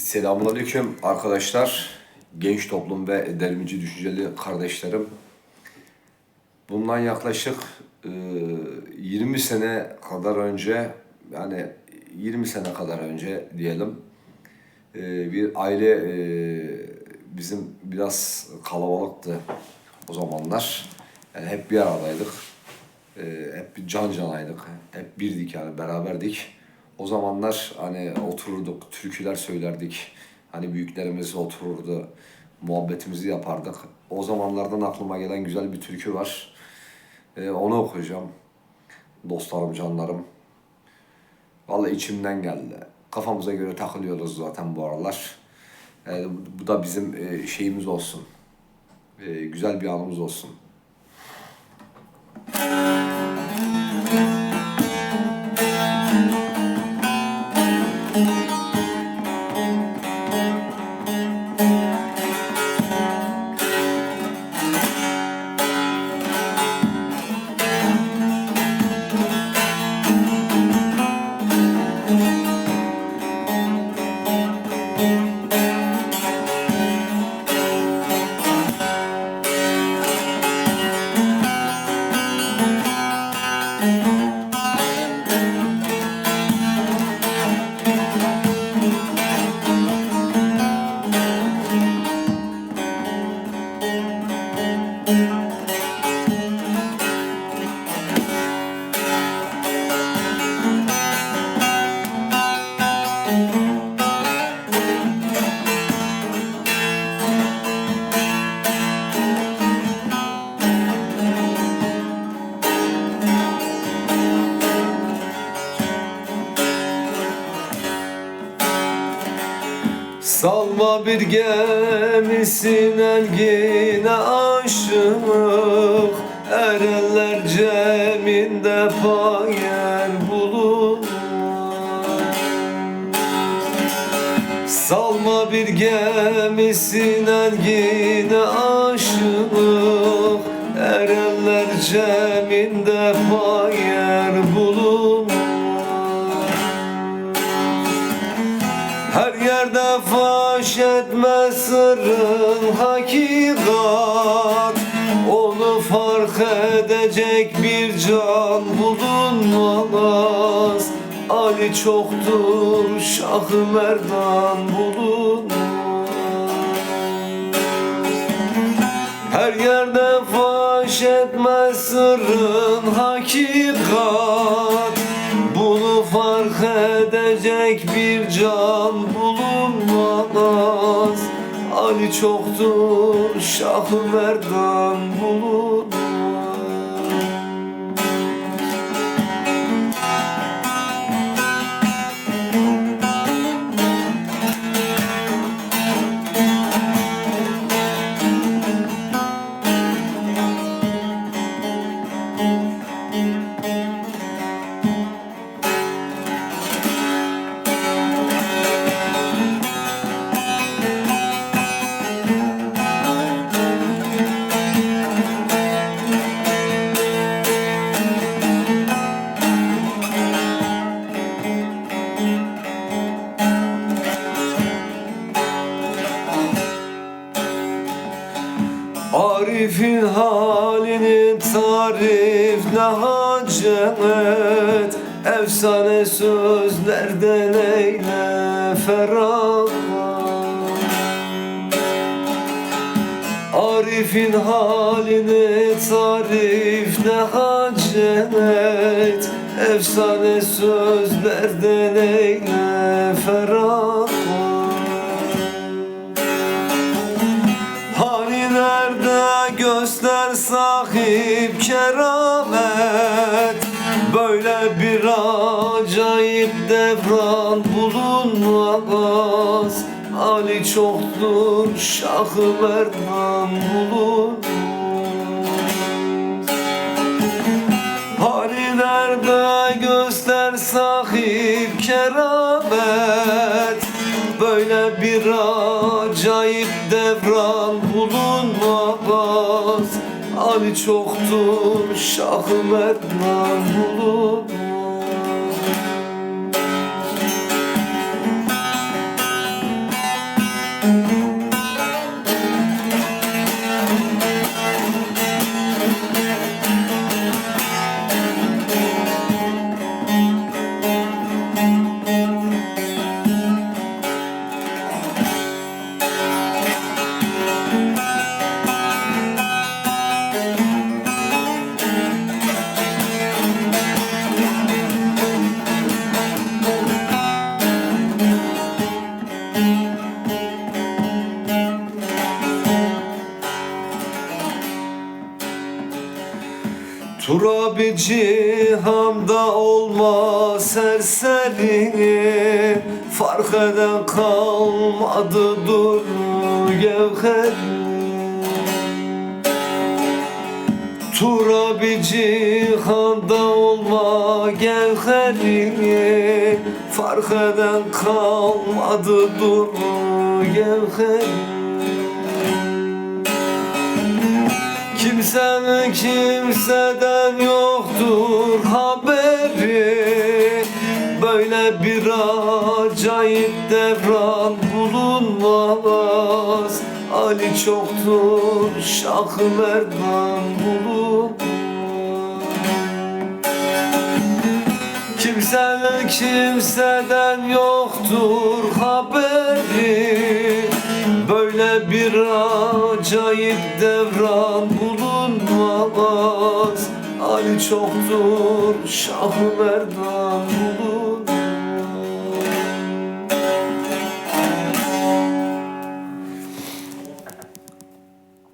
Selamünaleyküm arkadaşlar, genç toplum ve derimici düşünceli kardeşlerim. Bundan yaklaşık e, 20 sene kadar önce, yani 20 sene kadar önce diyelim, e, bir aile e, bizim biraz kalabalıktı o zamanlar. Yani hep bir aradaydık. E, hep bir can canaydık. Hep birdik yani beraberdik. O zamanlar hani otururduk, türküler söylerdik. Hani büyüklerimiz otururdu, muhabbetimizi yapardık. O zamanlardan aklıma gelen güzel bir türkü var. E, onu okuyacağım. Dostlarım, canlarım. Vallahi içimden geldi. Kafamıza göre takılıyoruz zaten bu aralar. E, bu da bizim e, şeyimiz olsun. E, güzel bir anımız olsun. Salma bir gemisin elgine aşık. Erenler ceminde payer bulunmaz Salma bir gemisin elgine aşık. Erenler ceminde payer sırrın hakikat Onu fark edecek bir can bulunmaz Ali çoktur, Şah Merdan bulunmaz her yerde faş etme sırrın hakikat. Bunu fark edecek bir can bulunmaz Ali çoktur, Şah Merdan bulunmaz Arif'in halini tarif ne hacet Efsane sözlerden eyle feragat Arif'in halini tarif ne hacet Efsane sözlerden eyle feragat acayip devran bulunmaz. Ali çoktur, Şah Merdan bulunmaz. Nerede göster sahip keramet? Böyle bir acayip devran bulunmaz. Ali çoktur, Şah Merdan bulunmaz Turabi cihanda olma serseri Fark eden kalmadı dur gevher. Turabi cihanda olma gevheri Fark eden kalmadı dur gevher Kimsenin kimseden yoktur haberi. Böyle bir acayip devran bulunmaz. Ali çoktur Şah Merdan bulunmaz. Kimsenin kimseden yoktur haberi. Böyle bir acayip devran Ali çoktur Şah Merdan bulunmaz